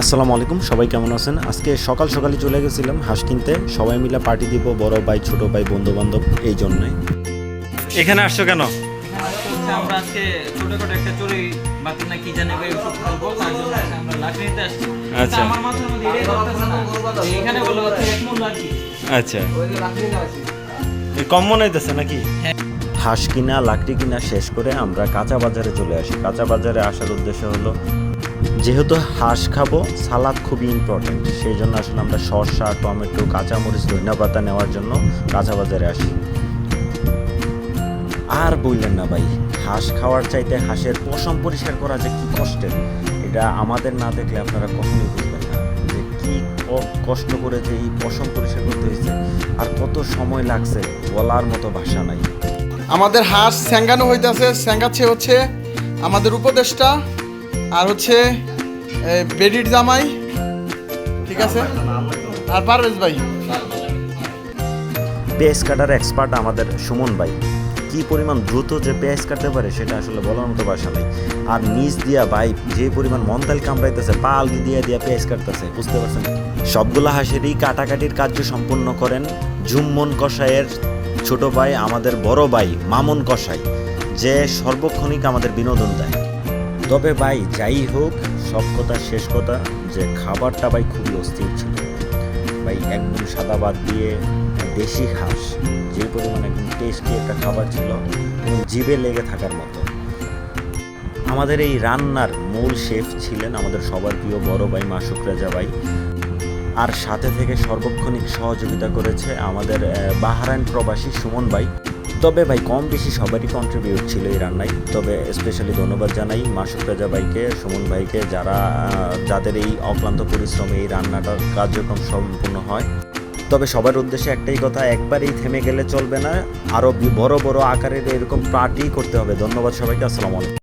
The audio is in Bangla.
আসসালামু আলাইকুম সবাই কেমন আছেন? আজকে সকাল সকালে চলে গেছিলাম হাঁস কিনতে। সবাই মিলে পার্টি দিব বড় ভাই ছোট ভাই বন্ধু বান্ধব এই জন্যই। এখানে আসছো কেন? আমরা আজকে ছোটখাটো একটা চুরি বাকি না কি জানি ভাই ওষুধ খাব তার জন্য আমরা লাকড়ি নিতে আসছি। আচ্ছা। আচ্ছা আমার মাথার মধ্যে এটাই ধরতেছে না এখানে বলে হচ্ছে এক মূল লাকড়ি আচ্ছা কম মনে হইতেছে নাকি? হাঁস কিনা লাকড়ি কিনা শেষ করে আমরা কাঁচা বাজারে চলে আসি। কাঁচা বাজারে আসার উদ্দেশ্য হলো যেহেতু হাঁস খাব, সালাদ খুবই ইম্পর্টেন্ট সেই জন্য আসলে আমরা শসা, টমেটো, কাঁচামরিচ, ধনিয়া পাতা নেওয়ার জন্য কাঁচা বাজারে আসি। আর বললেন না ভাই, হাঁস খাওয়ার চাইতে হাঁসের পশম পরিষ্কার করা যে কি কষ্টের, এটা আমাদের না দেখলে আপনারা কখনোই বুঝবেন না। যে কি কষ্ট করে যে এই পশম পরিষ্কার করতে হয়েছে, আর কত সময় লাগছে, বলার মতো ভাষা নাই। আমাদের হাঁস স্যাঙ্গানো হইতেছে, স্যাঙ্গাচ্ছে হচ্ছে আমাদের উপদেশটা আর হচ্ছে এ, বেডির জামাই। ঠিক আছে? আর পারভেজ ভাই? পেঁয়াজ কাটার এক্সপার্ট আমাদের সুমন ভাই। কি পরিমাণ দ্রুত যে পেঁয়াজ কাটতে পারে সেটা আসলে বলার মতো ভাষা নেই। আর নিচ দিয়া ভাই যে পরিমাণ মন্দাল কামড়াইতেছে পাল দিয়া দিয়া পেঁয়াজ কাটতেছে বুঝতে পারছেন? সবগুলো হাঁসেরই কাটাকাটির কার্য সম্পূর্ণ করেন ঝুম্মন কষাইয়ের ছোট ভাই আমাদের বড় ভাই মামুন কষাই যে সর্বক্ষণিক আমাদের বিনোদন দেয়। তবে ভাই যাই হোক সব কথা শেষ কথা যে খাবারটা ভাই খুবই অস্থির ছিল। ভাই একদম সাদা বাদ দিয়ে দেশি হাঁস যে পরিমাণে একদম টেস্টি একটা খাবার ছিল জিভে লেগে থাকার মতো। আমাদের এই রান্নার মূল শেফ ছিলেন আমাদের সবার প্রিয় বড় ভাই মাসুক রাজা ভাই। আর সাথে থেকে সর্বক্ষণিক সহযোগিতা করেছে আমাদের আহ, বাহারাইন প্রবাসী সুমন ভাই। তবে ভাই, কম বেশি সবারই কন্ট্রিবিউট ছিল এই রান্নায়। তবে স্পেশালি ধন্যবাদ জানাই মাসুক রাজা ভাইকে, সুমন ভাইকে, যারা যাদের এই অক্লান্ত পরিশ্রমে এই রান্নাটার কার্যক্রম সম্পূর্ণ হয়। তবে সবার উদ্দেশ্যে একটাই কথা, একবারেই থেমে গেলে চলবে না। আরও বড় বড় আকারের এরকম পার্টি করতে হবে। ধন্যবাদ সবাইকে, আসসালামু আলাইকুম।